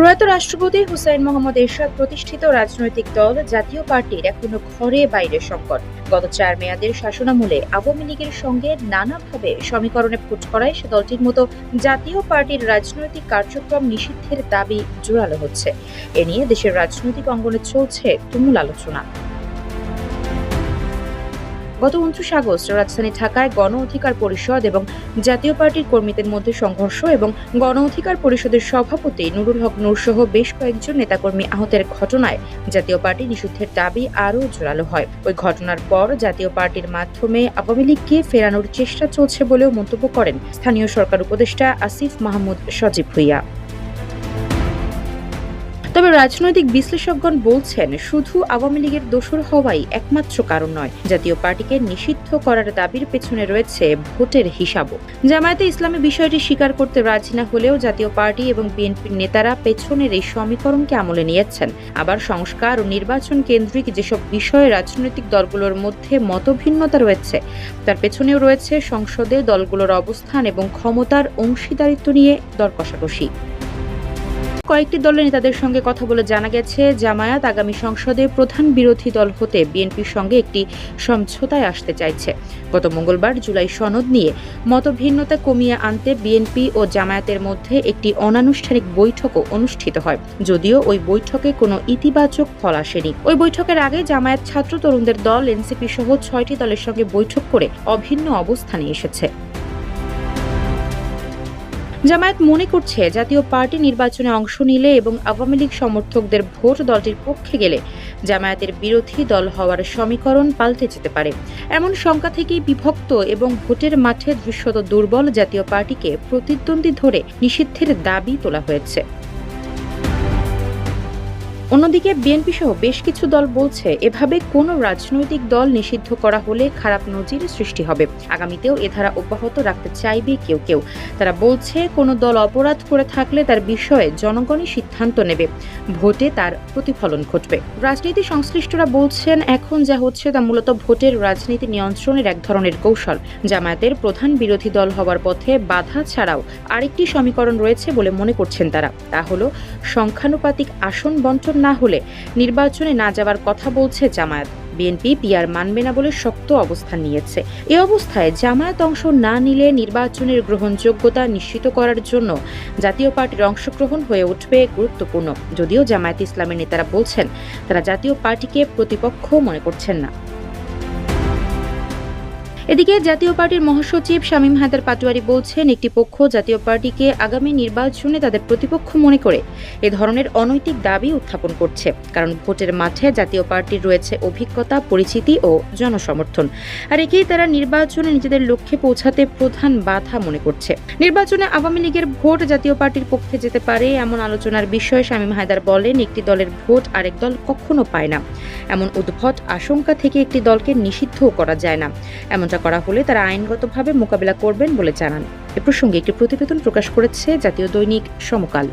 প্রয়াত রাষ্ট্রপতি হুসাইন মোহাম্মদ এরশাদ প্রতিষ্ঠিত রাজনৈতিক দল জাতীয় পার্টির এখনও ঘরে বাইরে সংকট। গত চার মেয়াদের শাসনামূলে আওয়ামী লীগের সঙ্গে নানাভাবে সমীকরণে ফুট করায় সে দলটির মতো জাতীয় পার্টির রাজনৈতিক কার্যক্রম নিষিদ্ধের দাবি জোরালো হচ্ছে। এ নিয়ে দেশের রাজনৈতিক অঙ্গনে চলছে তুমুল আলোচনা। গত উনত্রিশ আগস্ট রাজধানী ঢাকায় গণ অধিকার পরিষদ এবং জাতীয় পার্টির কর্মীদের মধ্যে সংঘর্ষ এবং গণ অধিকার পরিষদের সভাপতি নুরুল হক নূর সহ বেশ কয়েকজন নেতাকর্মী আহতের ঘটনায় জাতীয় পার্টি নিষিদ্ধের দাবি আরও জোরালো হয়। ওই ঘটনার পর জাতীয় পার্টির মাধ্যমে আওয়ামী লীগকে ফেরানোর চেষ্টা চলছে বলেও মন্তব্য করেন স্থানীয় সরকার উপদেষ্টা আসিফ মাহমুদ সজীব ভুইয়া। তবে রাজনৈতিক বিশ্লেষকগণ বলছেন, শুধু আওয়ামী লীগের দোসর হওয়াই একমাত্র কারণ নয়। জাতীয় পার্টিকে নিষিদ্ধ করার দাবির পেছনে রয়েছে ভোটের হিসাবও। জামায়াতে ইসলামী বিষয়টি স্বীকার করতে রাজি না হলেও জাতীয় পার্টি এবং বিএনপির নেতারা পেছনের এই সমীকরণকে আমলে নিয়েছেন। আবার সংস্কার ও নির্বাচন কেন্দ্রিক যেসব বিষয়ে রাজনৈতিক দলগুলোর মধ্যে মতভিন্নতা রয়েছে, তার পেছনেও রয়েছে সংসদে দলগুলোর অবস্থান এবং ক্ষমতার অংশীদারিত্ব নিয়ে দর কষাকষি কয়েকটি দলের নেতাদের সঙ্গে কথা বলে জানা গেছে, জামায়াত আগামী সংসদে প্রধান বিরোধী দল হতে বিএনপির সঙ্গে একটি সমঝোতায় আসতে চাইছে। গত মঙ্গলবার জুলাই সনদ নিয়ে মতভিন্নতা কমিয়ে আনতে বিএনপি ও জামায়াতের মধ্যে একটি অনানুষ্ঠানিক বৈঠকও অনুষ্ঠিত হয়। যদিও ওই বৈঠকে কোনো ইতিবাচক ফল আসেনি। ওই বৈঠকের আগে জামায়াত ছাত্র তরুণদের দল, এনসিপি সহ ছয়টি দলের সঙ্গে বৈঠক করে অভিন্ন অবস্থানে এসেছে। জামায়াত মনে করছে জাতীয় পার্টি নির্বাচনে অংশ নিলে এবং আওয়ামী লীগ সমর্থকদের ভোট দলটির পক্ষে গেলে জামায়াতের বিরোধী দল হওয়ার সমীকরণ পাল্টে যেতে পারে। এমন শঙ্কা থেকেই বিভক্ত এবং ভোটের মাঠে দৃশ্যত দুর্বল জাতীয় পার্টিকে প্রতিদ্বন্দ্বী ধরে নিষিদ্ধের দাবি তোলা হয়েছে। অন্যদিকে বিএনপি সহ বেশ কিছু দল বলছে এভাবে কোনো রাজনৈতিক দল নিষিদ্ধ করা হলে খারাপ নজির সৃষ্টি হবে। আগামীতেও এ ধারা অব্যাহত রাখতে চাইবে কেউ কেউ। তারা বলছে কোনো দল অপরাধ করে থাকলে তার বিষয়ে জনগণই সিদ্ধান্ত নেবে। ভোটে তার প্রতিফলন ঘটবে। রাজনীতি সংশ্লিষ্টরা বলছেন এখন যা হচ্ছে তা মূলত ভোটের রাজনীতি নিয়ন্ত্রণের এক ধরনের কৌশল। জামায়াতের প্রধান বিরোধী দল হওয়ার পথে বাধা ছাড়াও আরেকটি সমীকরণ রয়েছে বলে মনে করছেন তারা। তা হল সংখ্যানুপাতিক আসন বন্টন না হলে নির্বাচনে না যাওয়ার কথা বলছে জামায়াত। বিএনপি পিআর মানবে না বলে শক্ত অবস্থান নিয়েছে। এ অবস্থায় জামায়াত অংশ না নিলে নির্বাচনের গ্রহণযোগ্যতা নিশ্চিত করার জন্য জাতীয় পার্টির অংশগ্রহণ হয়ে উঠবে গুরুত্বপূর্ণ। যদিও জামায়াত ইসলামের নেতারা বলছেন, তারা জাতীয় পার্টিকে প্রতিপক্ষ মনে করছেন না। এদিকে জাতীয় পার্টির মহাসচিব শামীম হায়দার পাটোয়ারি বলছেন, একটি পক্ষ জাতীয় পার্টিকে আগামী নির্বাচনে তাদের প্রতিপক্ষ মনে করে। এ ধরনের অনৈতিক দাবি উত্থাপন করছে। কারণ ভোটের মাঠে জাতীয় পার্টির রয়েছে অভিজ্ঞতা, পরিচিতি ও জনসমর্থন। আর একেই তারা নির্বাচনে নিজেদের লক্ষ্যে পৌঁছাতে প্রধান বাধা মনে করছে। নির্বাচনে আওয়ামী লীগের ভোট জাতীয় পার্টির পক্ষে যেতে পারে এমন আলোচনার বিষয়ে শামীম হায়দার বলেন, একটি দলের ভোট আরেক দল কখনো পায় না। এমন উদ্ভট আশঙ্কা থেকে একটি দলকে নিষিদ্ধও করা যায় না। এমনটা করা হলে তারা আইনগতভাবে মোকাবিলা করবেন বলে জানান। এ প্রসঙ্গে একটি প্রতিবেদন প্রকাশ করেছে জাতীয় দৈনিক সমকাল।